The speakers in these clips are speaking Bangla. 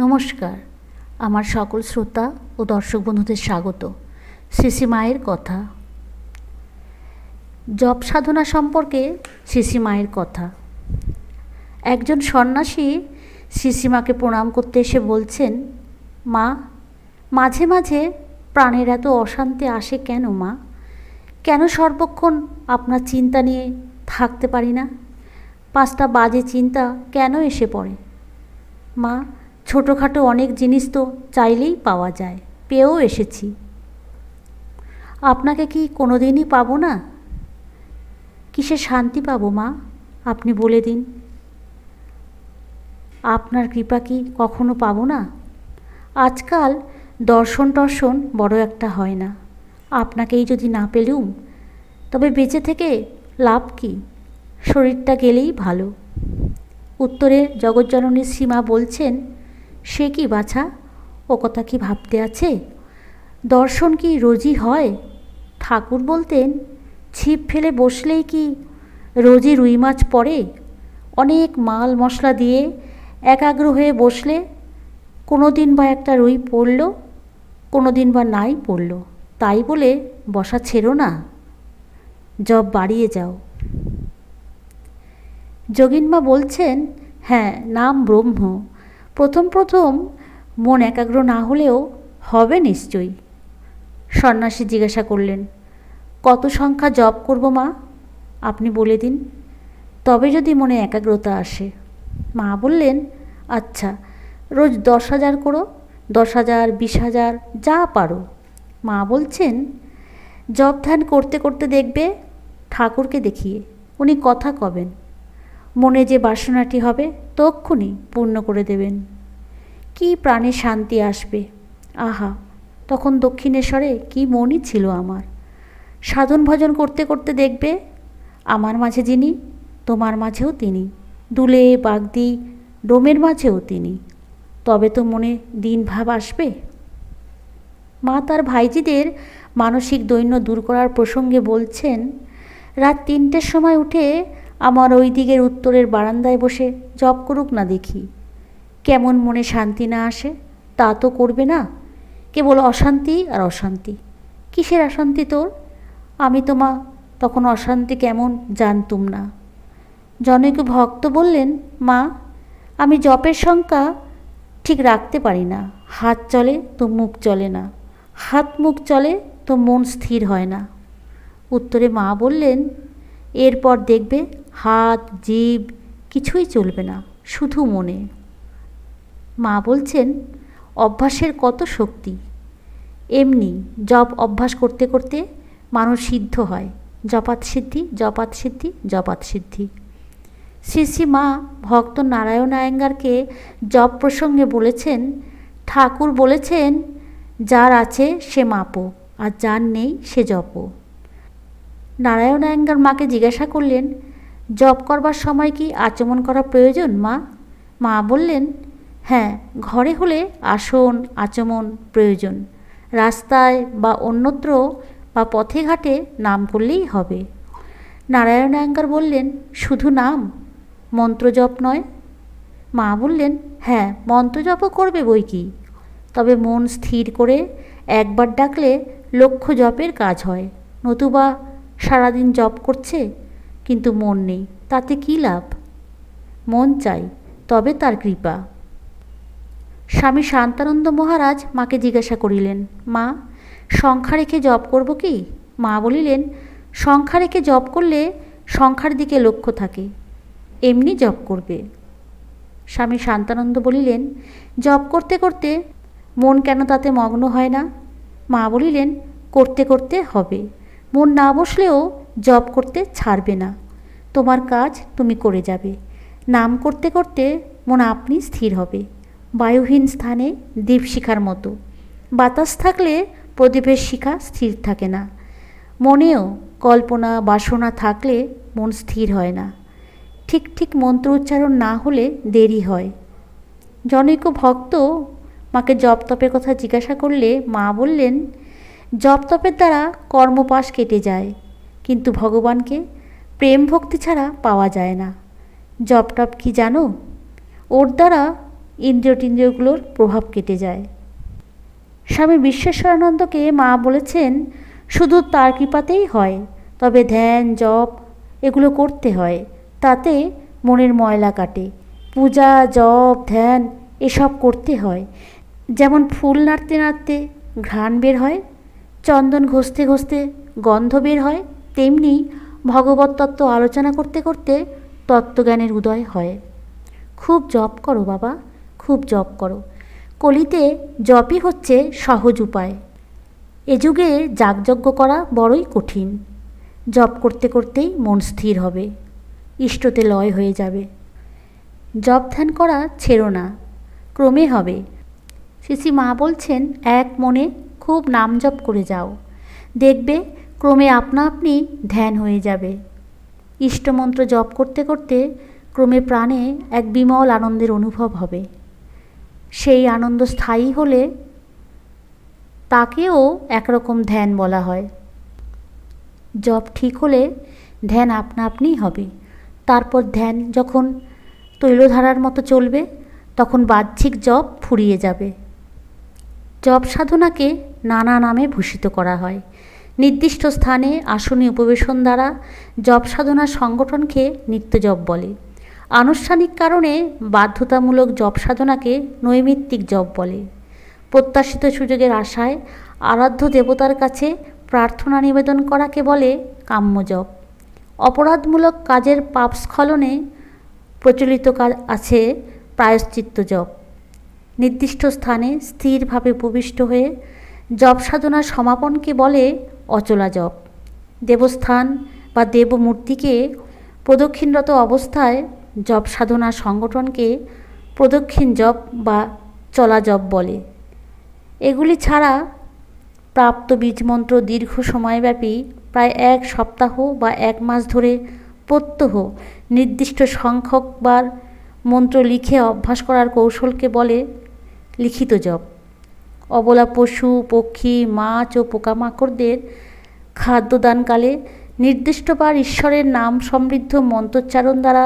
নমস্কার। আমার সকল শ্রোতা ও দর্শক বন্ধুদের স্বাগত। শ্রী মায়ের কথা। জপ সাধনা সম্পর্কে শ্রী মায়ের কথা। একজন সন্ন্যাসী শ্রীশ্রীমাকে প্রণাম করতে এসে বলছেন, মা, মাঝে মাঝে প্রাণের এত অশান্তি আসে কেন মা? কেন সর্বক্ষণ আপনার চিন্তা নিয়ে থাকতে পারি না? পাঁচটা বাজে চিন্তা কেন এসে পড়ে? মা ছোটোখাটো অনেক জিনিস তো চাইলেই পাওয়া যায়, পেয়েও এসেছি। আপনাকে কি কোনো দিনই পাবো না? কিসে শান্তি পাবো মা? আপনি বলে দিন। আপনার কৃপা কি কখনো পাবো না? আজকাল দর্শন টর্শন বড় একটা হয় না। আপনাকেই যদি না পেলুম, তবে বেঁচে থেকে লাভ কি? শরীরটা গেলেই ভালো। উত্তরে জগজ্জননীর সীমা বলছেন সে কি বাছা? ও কথা কি ভাবতে আছে? দর্শন কি রোজই হয়? ঠাকুর বলতেন, ছিপ ফেলে বসলেই কি রোজই রুই মাছ পড়ে? অনেক মাল মশলা দিয়ে একাগ্র হয়ে বসলে কোনো দিন বা একটা রুই পড়ল কোনো দিন বা নাই পড়ল। তাই বলে বসা ছেড়ো না। জব বাড়িয়ে যাও। যোগিনমা বলছেন হ্যাঁ নাম ব্রহ্ম। প্রথম প্রথম মন একাগ্র না হলেও হবে নিশ্চয়ই। সন্ন্যাসী জিজ্ঞাসা করলেন, কত সংখ্যা জপ করব মা? আপনি বলে দিন, তবে যদি মনে একাগ্রতা আসে। মা বললেন আচ্ছা রোজ দশ হাজার করো, দশ হাজার, বিশ হাজার, যা পারো। মা বলছেন, জপ ধ্যান করতে করতে দেখবে ঠাকুরকে দেখিয়ে, উনি কথা কবেন। মনে যে বাসনাটি হবে তক্ষুনি পূর্ণ করে দেবেন। কি প্রাণে শান্তি আসবে? আহা, তখন দক্ষিণেশ্বরে কি মনই ছিল আমার। সাধন ভজন করতে করতে দেখবে, আমার মাঝে যিনি, তোমার মাঝেও তিনি। দুলে, বাগদি, ডোমের মাঝেও তিনি। তবে তো মনে দিন ভাব আসবে। মা তার ভাইজিদের মানসিক দৈন্য দূর করার প্রসঙ্গে বলছেন, রাত তিনটের সময় উঠে আমার ওই দিকের উত্তরের বারান্দায় বসে জপ করুক না দেখি। কেমন মনে শান্তি না আসে, তা তো করবে না। কেবল অশান্তি আর অশান্তি। কিসের অশান্তি তোর? আমি তোমা তখন অশান্তি কেমন জানতুম না। জনৈক ভক্ত বললেন, মা, আমি জপের সংখ্যা ঠিক রাখতে পারি না। হাত চলে তো মুখ চলে না। হাত মুখ চলে তো মন স্থির হয় না। উত্তরে মা বললেন, এরপর দেখবে হাত জীব কিছুই চলবে না, শুধু মনে। মা বলছেন, অভ্যাসের কত শক্তি? এমনি, জপ অভ্যাস করতে করতে মানুষ সিদ্ধ হয়। জপাত সিদ্ধি জপাত সিদ্ধি জপাত সিদ্ধি। শ্রী শ্রী মা ভক্ত নারায়ণ আয়েঙ্গারকে জপ প্রসঙ্গে বলেছেন, ঠাকুর বলেছেন, যার আছে সে মাপো, আর যার নেই সে জপ। নারায়ণ আয়েঙ্গার মাকে জিজ্ঞাসা করলেন জপ করবার সময় কি আচমন করা প্রয়োজন, মা? মা বললেন হ্যাঁ ঘরে হলে আসন, আচমন প্রয়োজন। রাস্তায় বা অন্যত্র বা পথে ঘাটে নাম করলেই হবে। নারায়ণ আয়ঙ্গার বললেন, শুধু নাম? মন্ত্র জপ নয়? মা বললেন হ্যাঁ মন্ত্র জপও করবে বই কি? তবে মন স্থির করে একবার ডাকলে লক্ষ্য জপের কাজ হয়। নতুবা সারাদিন জপ করছে? কিন্তু মন নেই, তাতে কী লাভ? মন চাই, তবে তার কৃপা। স্বামী শান্তানন্দ মহারাজ মাকে জিজ্ঞাসা করিলেন, মা, সংখ্যা রেখে জপ করব কি? মা বলিলেন, সংখ্যা রেখে জপ করলে সংখ্যার দিকে লক্ষ্য থাকে, এমনি জপ করবে। স্বামী শান্তানন্দ বলিলেন, জপ করতে করতে মন কেন তাতে মগ্ন হয় না? মা বলিলেন, করতে করতে হবে। মন না বসলেও জপ করতে ছাড়বে না। তোমার কাজ তুমি করে যাবে। নাম করতে করতে মন আপনি স্থির হবে। বায়ুহীন স্থানে দীপশিখার মতো। বাতাস থাকলে প্রদীপের শিখা স্থির থাকে না। মনেও কল্পনা, বাসনা থাকলে মন স্থির হয় না। ঠিক ঠিক মন্ত্র উচ্চারণ না হলে দেরি হয়। জনৈক ভক্ত মাকে জপ তপের কথা জিজ্ঞাসা করলে মা বললেন, জপ তপের দ্বারা কর্মপাশ কেটে যায়। কিন্তু ভগবানকে প্রেম ভক্তি ছাড়া পাওয়া যায় না। জপ টপ কি জানো? ওর দ্বারা ইন্দ্রিয় টিন্দ্রিয়গুলোর প্রভাব কেটে যায়। স্বামী বিশ্বেশ্বরানন্দকে মা বলেছেন, শুধু তার কৃপাতেই হয়, তবে ধ্যান, জপ এগুলো করতে হয়, তাতে মনের ময়লা কাটে। পূজা, জপ, ধ্যান এসব করতে হয়। যেমন ফুল নাড়তে নাড়তে ঘ্রাণ বের হয়, চন্দন ঘষতে ঘষতে গন্ধ বের হয় তেমনি ভগবত তত্ত্ব আলোচনা করতে করতে তত্ত্বজ্ঞানের উদয় হয়। খুব জপ করো বাবা, খুব জপ করো। কলিতে জপই হচ্ছে সহজ উপায়। এ যুগে যাগযজ্ঞ করা বড়ই কঠিন। জপ করতে করতেই মন স্থির হবে, ইষ্টতে লয় হয়ে যাবে। জপ ধ্যান করা ছেড়ো না, ক্রমে হবে। শিশি মা বলছেন, এক মনে খুব নাম জপ করে যাও। দেখবে ক্রমে আপনা আপনি ধ্যান হয়ে যাবে। ইষ্টমন্ত্র জপ করতে করতে ক্রমে প্রাণে এক বিমল আনন্দের অনুভব হবে। সেই আনন্দ স্থায়ী হলে তাকেও একরকম ধ্যান বলা হয়। জপ ঠিক হলে ধ্যান আপনা আপনিই হবে। তারপর ধ্যান যখন তৈলধারার মতো চলবে, তখন বাহ্যিক জপ ফুরিয়ে যাবে। জপ সাধনাকে নানা নামে ভূষিত করা হয়। নির্দিষ্ট স্থানে আসনে উপবেশন দ্বারা জপ সাধনা সংগঠনকে নিত্য জপ বলে। আনুষ্ঠানিক কারণে বাধ্যতামূলক জপ সাধনাকে নৈমিত্তিক জপ বলে। প্রত্যাশিত সুযোগের আশায় আরাধ্য দেবতার কাছে প্রার্থনা নিবেদন করাকে বলে কাম্য জপ অপরাধমূলক কাজের পাপস্খলনে প্রচলিত কাজ আছে প্রায়শ্চিত্ত জপ। নির্দিষ্ট স্থানে স্থিরভাবে উপবিষ্ট হয়ে জপ সাধনার সমাপনকে বলে অচলা জপ দেবস্থান বা দেবমূর্তিকে প্রদক্ষিণরত অবস্থায় জপ সাধনা সংগঠনকে প্রদক্ষিণ জপ বা চলা জপ বলে। এগুলি ছাড়া প্রাপ্ত বীজমন্ত্র দীর্ঘ সময়ব্যাপী প্রায় এক সপ্তাহ বা এক মাস ধরে প্রত্যহ নির্দিষ্ট সংখ্যকবার মন্ত্র লিখে অভ্যাস করার কৌশলকে বলে লিখিত জপ। অবলা পশু, পক্ষী, মাছ ও পোকামাকড়দের খাদ্যদানকালে নির্দিষ্টবার ঈশ্বরের নাম সমৃদ্ধ মন্ত্রোচ্চারণ দ্বারা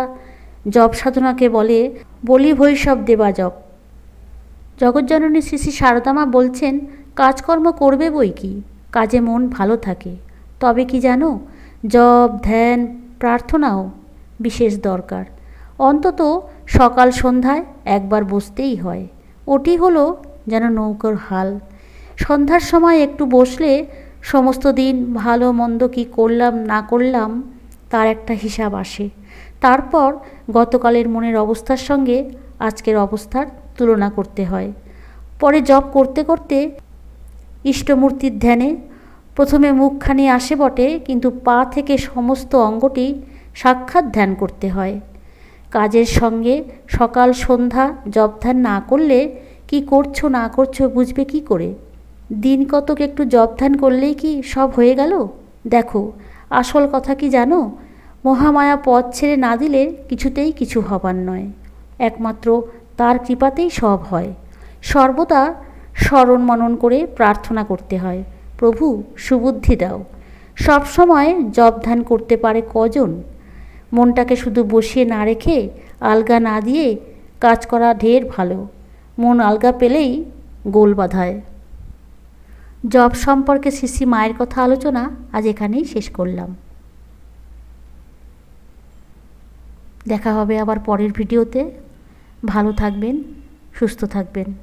জপ সাধনাকে বলে বলি ভৈষব দেবা জপ জগজ্জননী শ্রী শ্রী সারদামা বলছেন, কাজকর্ম করবে বই কি? কাজে মন ভালো থাকে। তবে কি জানো, জপ, ধ্যান, প্রার্থনাও বিশেষ দরকার। অন্তত সকাল সন্ধ্যায় একবার বসতেই হয়। ওটি হলো যেন নৌকোর হাল। সন্ধ্যার সময় একটু বসলে সমস্ত দিন ভালো মন্দ কী করলাম, না করলাম, তার একটা হিসাব আসে। তারপর গতকালের মনের অবস্থার সঙ্গে আজকের অবস্থার তুলনা করতে হয়। পরে জপ করতে করতে ইষ্টমূর্তির ধ্যানে প্রথমে মুখখানি আসে বটে, কিন্তু পা থেকে সমস্ত অঙ্গটি সাক্ষাৎ ধ্যান করতে হয়। কাজের সঙ্গে সকাল সন্ধ্যা জপ ধ্যান না করলে কি করছ, না করছ, বুঝবে কি করে? দিন কতক একটু জপ ধ্যান করলেই কি সব হয়ে গেল? দেখো, আসল কথা কি জানো? মহামায়া পথ ছেড়ে না দিলে কিছুতেই কিছু হবার নয়। একমাত্র তার কৃপাতেই সব হয়। সর্বদা স্মরণ মনন করে প্রার্থনা করতে হয়। প্রভু, সুবুদ্ধি দাও। সব সময় জপ ধ্যান করতে পারে কজন? মনটাকে শুধু বসিয়ে না রেখে আলগা না দিয়ে কাজ করা ঢের ভালো। মন আলগা পেলেই গোল বাঁধায়। জব সম্পর্কে শিশি মায়ের কথা আলোচনা আজ এখানেই শেষ করলাম। দেখা হবে আবার পরের ভিডিওতে। ভালো থাকবেন, সুস্থ থাকবেন।